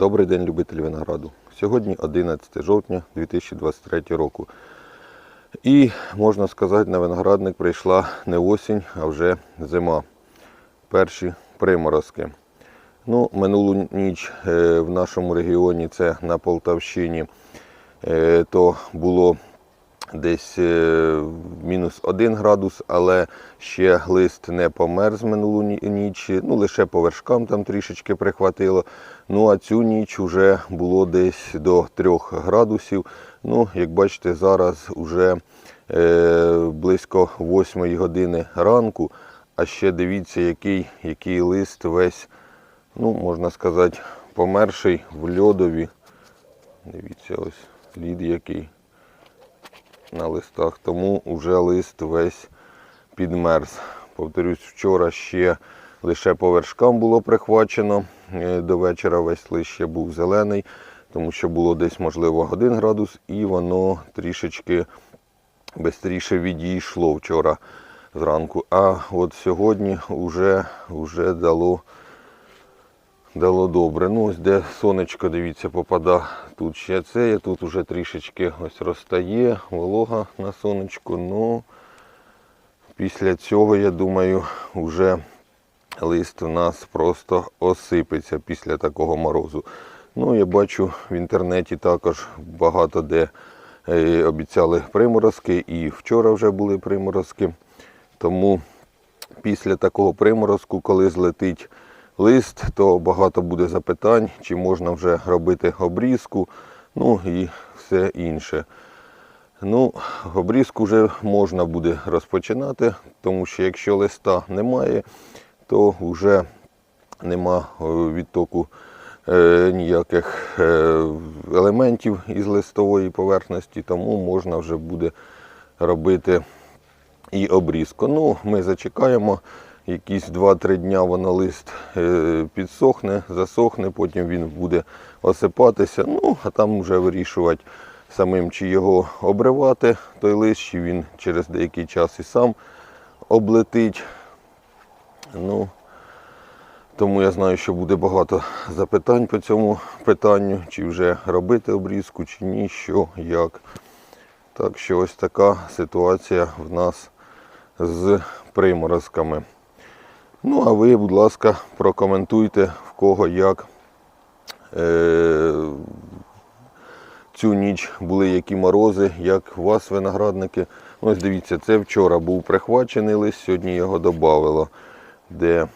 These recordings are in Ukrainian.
Добрий день, любителі винограду. Сьогодні 11 жовтня 2023 року. І можна сказати, на виноградник прийшла не осінь, а вже зима. Перші приморозки. Ну, минулу ніч е, в нашому регіоні, це на Полтавщині, е, то було десь е, мінус 1 градус, але ще лист не померз минулу ні- ніч, ну лише по вершкам там трішечки прихватило. Ну а цю ніч вже було десь до 3 градусів. Ну, як бачите, зараз вже е, близько 8 години ранку. А ще дивіться, який, який лист весь, ну, можна сказати, померший в льодові. Дивіться, ось лід який на листах, тому вже лист весь підмерз. Повторюсь, вчора ще лише по вершкам було прихвачено. Е, До вечора весь лист ще був зелений, тому що було десь, можливо, 1 градус, і воно трішечки швидше відійшло вчора зранку. А от сьогодні вже, вже дало дало добре. Ну, ось де сонечко, дивіться, попада. Тут ще це тут вже трішечки ось розтає, волога на сонечку. Ну, після цього, я думаю, вже лист у нас просто осипеться після такого морозу. Ну, я бачу в інтернеті також багато де е, обіцяли приморозки, і вчора вже були приморозки. Тому після такого приморозку, коли злетить лист, то багато буде запитань, чи можна вже робити обрізку, ну і все інше. Ну, обрізку вже можна буде розпочинати, тому що якщо листа немає, то вже нема е, відтоку е, ніяких е, елементів із листової поверхності, тому можна вже буде робити і обрізку. Ну, ми зачекаємо. Якісь 2-3 дня воно лист е, підсохне, засохне, потім він буде осипатися. Ну, а там вже вирішувати самим, чи його обривати, той лист, чи він через деякий час і сам облетить. Ну, тому я знаю, що буде багато запитань по цьому питанню, чи вже робити обрізку, чи ні, що, як. Так що ось така ситуація в нас з приморозками. Ну, а ви, будь ласка, прокоментуйте, в кого як е, цю ніч були які морози, як у вас виноградники. Ось дивіться, це вчора був прихвачений лист, сьогодні його додавало. Де,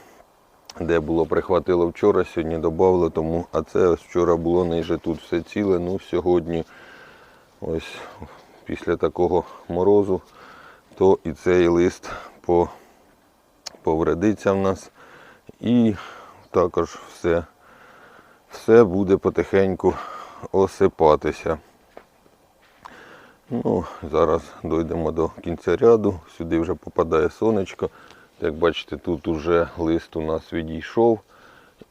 де було прихватило вчора, сьогодні додавало, тому, а це ось вчора було ниже тут все ціле. Ну, сьогодні, ось після такого морозу, то і цей лист по повредиться в нас. І також все, все буде потихеньку осипатися. Ну, Зараз дійдемо до кінця ряду, сюди вже попадає сонечко. Як бачите, тут вже лист у нас відійшов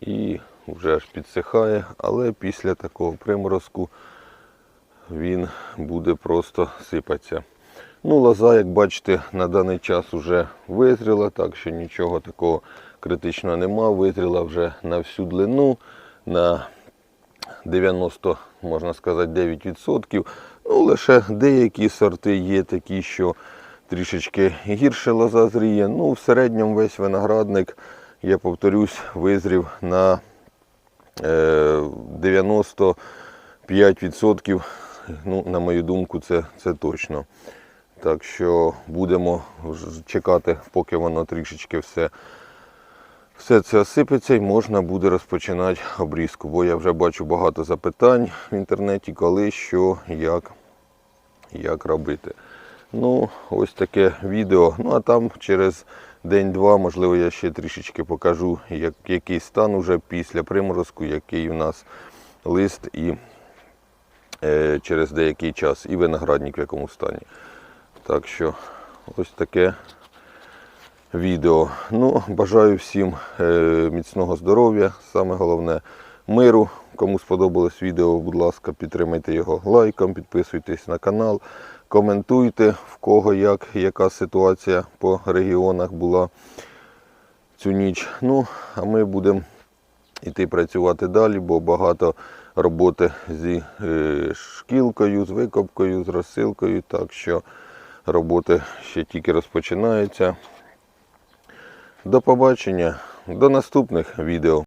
і вже аж підсихає, але після такого приморозку він буде просто сипатися. Ну, лоза, як бачите, на даний час вже визріла, так що нічого такого критичного нема. Визріла вже на всю длину, на 90, можна сказати, 9%. Ну, лише деякі сорти є такі, що трішечки гірше лоза зріє. Ну, в середньому весь виноградник, я повторюсь, визрів на е, 95%. Ну, на мою думку, це, це точно. Так що будемо чекати, поки воно трішечки все, все це осипеться і можна буде розпочинати обрізку. Бо я вже бачу багато запитань в інтернеті, коли, що, як, як робити. Ну, ось таке відео. Ну а там через день-два, можливо, я ще трішечки покажу, як, який стан уже після приморозку, який у нас лист і е, через деякий час, і виноградник в якому стані. Так що ось таке відео. Ну, бажаю всім е, міцного здоров'я, саме головне миру. Кому сподобалось відео, будь ласка, підтримайте його лайком, підписуйтесь на канал, коментуйте, в кого як, яка ситуація по регіонах була цю ніч. Ну, а ми будемо йти працювати далі, бо багато роботи зі е, шкілкою, з викопкою, з розсилкою. Так що роботи ще тільки розпочинаються. До побачення, до наступних відео.